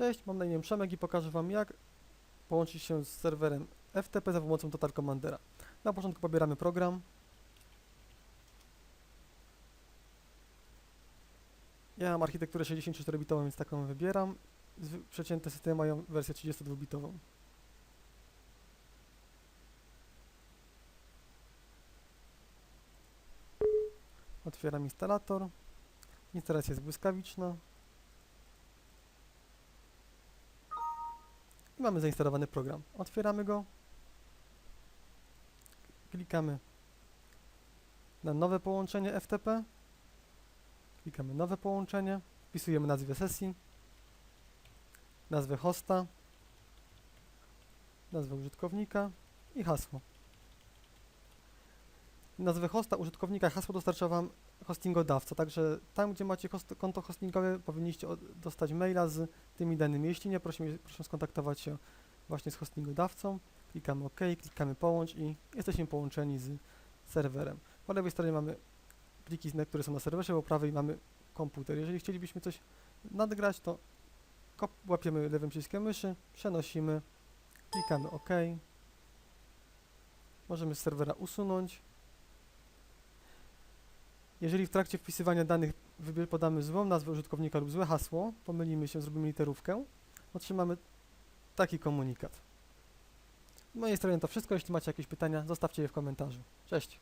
Cześć, mam na imię Przemek i pokażę Wam jak połączyć się z serwerem FTP za pomocą Total Commandera. Na początku pobieramy program. Ja mam architekturę 64-bitową, więc taką wybieram. Przecięte systemy mają wersję 32-bitową. Otwieram instalator. Instalacja jest błyskawiczna. I mamy zainstalowany program. Otwieramy go. Klikamy na nowe połączenie FTP. Klikamy nowe połączenie. Wpisujemy nazwę sesji, nazwę hosta, nazwę użytkownika i hasło. Nazwę hosta, użytkownika hasło dostarcza Wam hostingodawca, także tam, gdzie macie host, konto hostingowe, powinniście od, dostać maila z tymi danymi. Jeśli nie, proszę, proszę skontaktować się właśnie z hostingodawcą. Klikamy OK, klikamy połącz i jesteśmy połączeni z serwerem. Po lewej stronie mamy pliki, które są na serwerze, po prawej mamy komputer. Jeżeli chcielibyśmy coś nadgrać, to łapiemy lewym przyciskiem myszy, przenosimy, klikamy OK. Możemy z serwera usunąć. Jeżeli w trakcie wpisywania danych podamy złą nazwę użytkownika lub złe hasło, pomylimy się, zrobimy literówkę, otrzymamy taki komunikat. Z mojej strony to wszystko. Jeśli macie jakieś pytania, zostawcie je w komentarzu. Cześć!